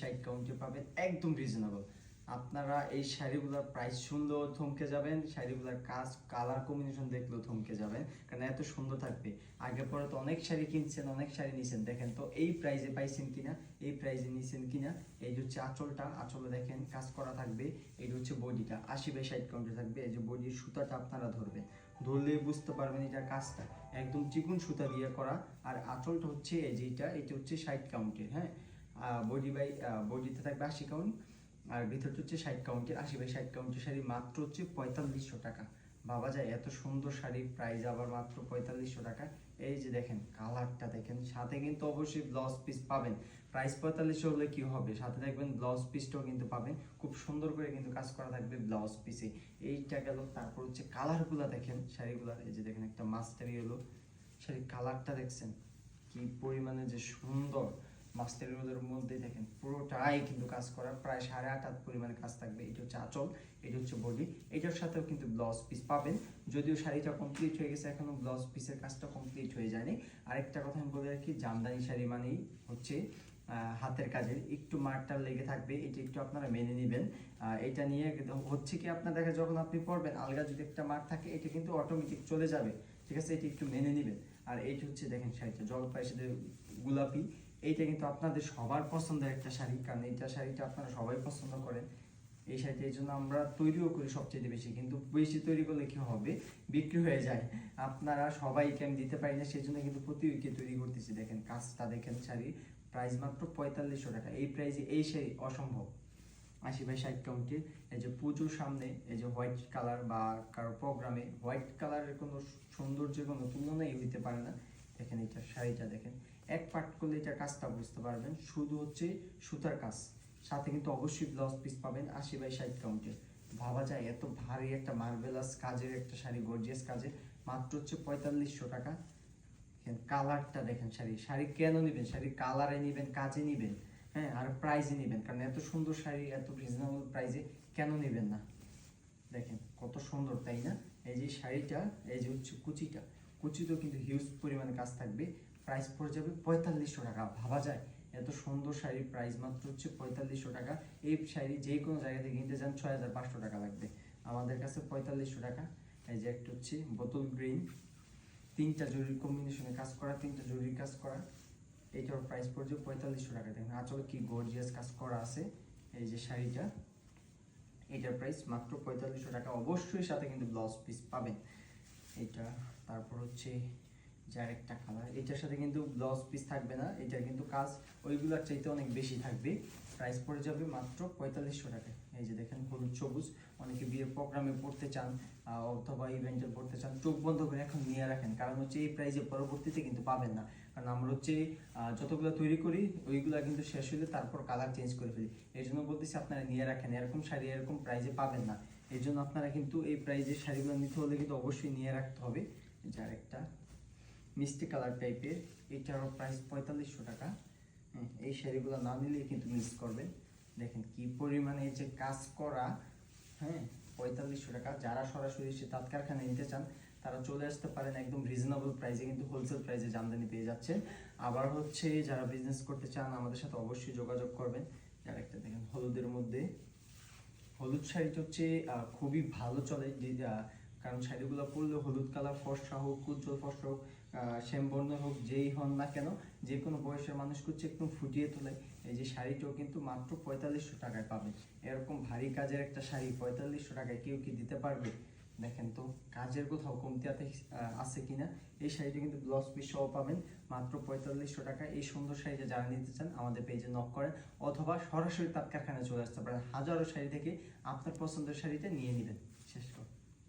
ষাট কাউন্টে পাবেন, একদম রিজনেবল আপনারা এই শাড়িগুলোর প্রাইস সুন্দর থমকে যাবেন, শাড়িগুলোর কাজ কালার কম্বিনেশন দেখলেও থমকে যাবেন, কারণ এত সুন্দর থাকবে। আগে পরে তো অনেক শাড়ি কিনছেন, অনেক শাড়ি নিছেন, দেখেন তো এই প্রাইসে পাইছেন কিনা, এই প্রাইসে নিছেন কিনা, এই যে হচ্ছে আঁচলটা, আঁচলে দেখেন কাজ করা থাকবে, এই হচ্ছে বডিটা, আশি বাই ষাট কাউন্টে থাকবে, এই যে বডির সুতাটা আপনারা ধরবেন। ধরলে বুঝতে পারবেন এটা কাজটা, একদম চিকুন সুতা দিয়ে করা, আর আঁচলটা হচ্ছে এই যেটা এটা হচ্ছে ষাট কাউন্টের হ্যাঁ? বডি বাই বডিতে থাকবে আশি কাউন্ট আর ভিতরটা হচ্ছে ষাট কাউন্টের আশি বাই ষাট কাউন্টের শাড়ি মাত্র হচ্ছে পঁয়তাল্লিশশো টাকা। ভাবা যায়, এত সুন্দর শাড়ির প্রাইস আবার মাত্র পঁয়তাল্লিশশো টাকা। এই যে দেখেন কালারটা দেখেন, সাথে কিন্তু অবশ্যই ব্লাউজ পিস পাবেন। প্রাইস পঁয়তাল্লিশশো হলে কি হবে? সাথে দেখবেন ব্লাউজ পিসটাও কিন্তু পাবেন। খুব সুন্দর করে কিন্তু কাজ করা থাকবে ব্লাউজ পিসে এইটা গেল, তারপর হচ্ছে কালারগুলো দেখেন শাড়িগুলার এই যে দেখেন, একটা মাস্টারি হলো শাড়ির কালারটা দেখছেন, কি পরিমাণে যে সুন্দর। মাস্টারিগুলোর মধ্যে দেখেন পুরোটাই কিন্তু কাজ করা প্রায় সাড়ে আট হাত পরিমাণে কাজ থাকবে। এটা হচ্ছে আঁচল, এটা হচ্ছে বডি। এটার সাথেও কিন্তু ব্লাউজ পিস পাবেন। যদিও শাড়িটা কমপ্লিট হয়ে গেছে, এখনও ব্লাউজ পিসের কাজটা কমপ্লিট হয়ে যায়নি। আরেকটা কথা আমি বলে রাখি, জামদানি শাড়ি মানেই হচ্ছে হাতের কাজের। একটু মারটার লেগে থাকবে, এটা একটু আপনারা মেনে নেবেন। এটা নিয়ে হচ্ছে কি আপনার দেখা যখন আপনি পড়বেন আলগা যদি একটা মার থাকে, এটা কিন্তু অটোমেটিক চলে যাবে। ঠিক আছে? এটা একটু মেনে নেবেন। আর এইটা হচ্ছে দেখেন শাড়িটা জলপাই সাথে গোলাপি। এইটা কিন্তু আপনাদের সবার পছন্দের একটা শাড়ি, কারণ এইটা শাড়িটা আপনারা সবাই পছন্দ করেন। এই শাড়িটা এই জন্য আমরা তৈরিও করি সবচেয়ে বেশি, কিন্তু বেশি তৈরি করলে কি হবে? বিক্রি হয়ে যায়। আপনারা সবাইকে আমি দিতে পারি না সেই জন্য কিন্তু প্রতি উইকে তৈরি করতেছি। দেখেন কাজটা, দেখেন শাড়ি প্রাইস মাত্র পঁয়তাল্লিশশো টাকা। এই প্রাইসে এই শাড়ি অসম্ভব। আশি বাই ষাট কাউন্টে এই যে পুজোর সামনে, এই যে হোয়াইট কালার বা কারও প্রোগ্রামে হোয়াইট কালারের কোনো সৌন্দর্যের কোনো তুলনাই হইতে পারে না। দেখেন এটা শাড়িটা দেখেন। এক পার্ট করলে এটা কাজটা বুঝতে পারবেন। শুধু হচ্ছে সুতার কাজ। সাথে কিন্তু অবশ্যই ব্লাউজ পিস পাবেন আশি বাই ষাট কাউন্টে ভাবা যায়, এত ভারী একটা মার্বেলাস কাজের, একটা শাড়ি গর্জিয়াস কাজের। মাত্র হচ্ছে পঁয়তাল্লিশশো টাকা। দেখেন কালারটা দেখেন শাড়ি। শাড়ি কেন নেবেন? শাড়ি কালারে নেবেন, কাজে নেবেন হ্যাঁ? আর প্রাইজে নেবেন। কারণ এত সুন্দর শাড়ি, এত রিজনেবল প্রাইজে কেন নেবেন না? দেখেন কত সুন্দর, তাই না? এই যে শাড়িটা, এই যে হচ্ছে কুচিটা। কুচিতেও কিন্তু হিউজ পরিমাণে কাজ থাকবে প্রাইস পড়ে যাবে পঁয়তাল্লিশশো টাকা। ভাবা যায়, এত সুন্দর শাড়ির প্রাইস মাত্র হচ্ছে পঁয়তাল্লিশশো টাকা। এই শাড়ি যে কোনো জায়গা থেকে কিনতে যান ছয় হাজার পাঁচশো টাকা লাগবে। আমাদের কাছে পঁয়তাল্লিশশো টাকা। এই যে একটা হচ্ছে বোতল গ্রিন তিনটা জরুরি কম্বিনেশনে কাজ করা, তিনটা জরুরি কাজ করা। এইটার প্রাইস পড়ছে পঁয়তাল্লিশশো টাকা। দেখেন, আচলে কি গর্জিয়াস কাজ করা আছে এই যে শাড়িটা। এটার প্রাইস মাত্র পঁয়তাল্লিশশো টাকা। অবশ্যই সাথে কিন্তু ব্লাউজ পিস পাবেন। এটা, তারপর হচ্ছে যার একটা কালার এটার সাথে কিন্তু ব্লাউজ পিস থাকবে না, এটার কিন্তু কাজ ওইগুলোর চাইতে অনেক বেশি থাকবে। প্রাইস পড়ে যাবে মাত্র পঁয়তাল্লিশশো টাকা। এই যে দেখেন হলুদ, সবুজ, অনেকে বিয়ের প্রোগ্রামে পড়তে চান অথবা ইভেন্টে পড়তে চান, চোখ বন্ধ করে এখন নিয়ে রাখেন, কারণ হচ্ছে এই প্রাইজে পরবর্তীতে কিন্তু পাবেন না। কারণ আমরা হচ্ছে যতগুলো তৈরি করি, ওইগুলো কিন্তু শেষ হলে তারপর কালার চেঞ্জ করে ফেলি। এই জন্য বলতেছি আপনারা নিয়ে রাখেন, এরকম শাড়ি, এরকম প্রাইজে পাবেন না। এই জন্য আপনারা কিন্তু এই প্রাইজের শাড়িগুলো নিতে হলে কিন্তু অবশ্যই নিয়ে রাখতে হবে। যার একটা মিষ্টি কালার টাইপের এটারও প্রাইস পঁয়তাল্লিশশো টাকা। হ্যাঁ, এই শাড়িগুলো না নিলে কিন্তু মিস করবেন। দেখেন কি পরিমাণে যে কাজ করা হ্যাঁ পঁয়তাল্লিশশো টাকা। যারা সরাসরি সে তাঁত কারখানায় নিতে চান তারা চলে আসতে পারেন একদম রিজনেবল প্রাইসে কিন্তু হোলসেল প্রাইসে জামদানি পেয়ে যাচ্ছেন। আবার হচ্ছে যারা বিজনেস করতে চান আমাদের সাথে অবশ্যই যোগাযোগ করবেন। যার একটা দেখেন হলুদের মধ্যে হলুদ শাড়িটা হচ্ছে খুবই ভালো চলে কারণ শাড়িগুলো পরলে হলুদ কালার ফর্সা হোক, উজ্জ্বল ফর্সা হোক শ্যাম শ্যামবর্ণ হোক, যেই হন না কেন, যে কোনো বয়সের মানুষ করছে একদম ফুটিয়ে তোলে। এই যে শাড়িটাও কিন্তু মাত্র পঁয়তাল্লিশশো টাকায় পাবে। এরকম ভারী কাজের একটা শাড়ি পঁয়তাল্লিশশো টাকায় কেউ কি দিতে পারবে? দেখেন তো, কাজের কোথাও কমতি আছে কিনা, এই শাড়িটা কিন্তু ব্লাউজ পিস সহ পাবেন। মাত্র পঁয়তাল্লিশশো টাকা। এই সুন্দর শাড়িটা যারা নিতে চান, আমাদের পেজে নক করেন, অথবা সরাসরি তাঁত কারখানায় চলে আসতে পারেন। হাজারো শাড়ি থেকে আপনার পছন্দের শাড়িটা নিয়ে নেবেন।